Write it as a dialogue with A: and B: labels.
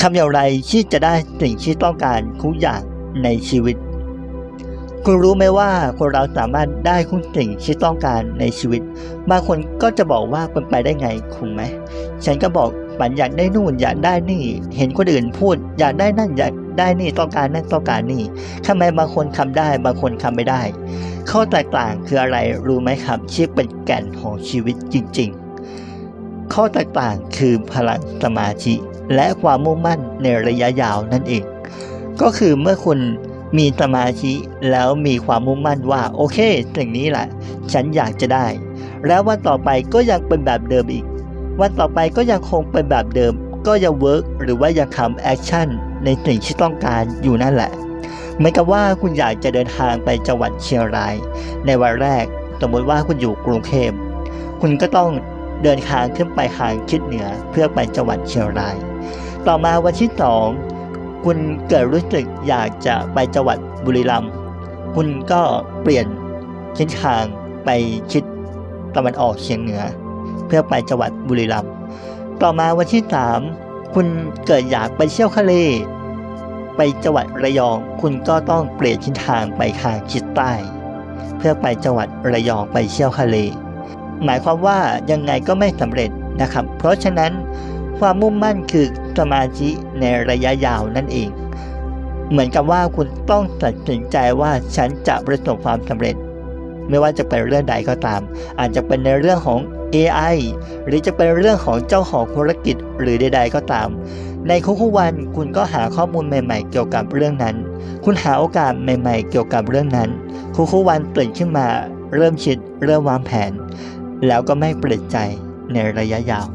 A: ทำอย่างไรที่จะได้สิ่งที่ต้องการทุกอย่างในชีวิต คุณรู้ไหมว่าคนเราสามารถได้ทุกสิ่งที่ต้องการในชีวิต บางคนก็จะบอกว่าเป็นไปได้ไงคุณไหม ฉันก็บอกปันอยากได้นู่นอยากได้นี่ เห็นคนอื่นพูด อยากได้นั่นอยากได้นี่ต้องการนั่นต้องการนี่ทำไมบางคนทำได้บางคนทำไม่ได้ ข้อแตกต่างคืออะไรรู้ไหมครับที่เป็นแก่นของชีวิตจริง ๆ ข้อแตกต่างคือพลังสมาธิ และความมุ่งมั่นในระยะยาวนั่นเอง ก็คือเมื่อคุณมีสมาธิแล้วมีความมุ่งมั่นว่าโอเคสิ่งนี้แหละ ฉันอยากจะได้ แล้ววันต่อไปก็ยังเป็นแบบเดิมอีก วันต่อไปก็ยังคงเป็นแบบเดิม ก็ยังเวิร์กหรือว่ายังทำแอคชั่นในสิ่งที่ต้องการอยู่นั่นแหละเหมือนกับว่าคุณอยากจะเดินทางไปจังหวัดเชียงราย ในวันแรก สมมติว่าคุณอยู่กรุงเทพคุณก็ต้องเดินทางขึ้นไปทางทิศเหนือเพื่อไปจังหวัดเชียงราย ต่อมาวันที่สองคุณเกิดรู้สึกอยากจะไปจังหวัดบุรีรัมย์คุณก็เปลี่ยนทิศทางไปทิศตะวันออกเฉียงเหนือ เพื่อไปจังหวัดบุรีรัมย์ต่อมาวันที่สามคุณเกิดอยากไปเที่ยวทะเลไปจังหวัดระยอง คุณก็ต้องเปลี่ยนทิศทางไปทางทิศใต้ เพื่อไปจังหวัดระยองไปเที่ยวทะเลหมายความว่ายังไงก็ไม่สำเร็จนะครับ เพราะฉะนั้น ความมุ่งมั่นคือสมาธิในระยะยาวนั่นเอง เหมือนกับว่าคุณต้องตัดสินใจว่าฉันจะประสบความสำเร็จ ไม่ว่าจะเป็นเรื่องใดก็ตาม อาจจะเป็นในเรื่องของ AI หรือจะเป็นเรื่องของเจ้าของธุรกิจหรือใด ๆ ก็ตาม ในทุกวันคุณก็หาข้อมูลใหม่ ๆ เกี่ยวกับเรื่องนั้น คุณหาโอกาสใหม่ ๆ เกี่ยวกับเรื่องนั้นทุกวันตื่นขึ้นมา เริ่มคิดเริ่มวางแผน แล้วก็ไม่เปลี่ยนใจในระยะยาว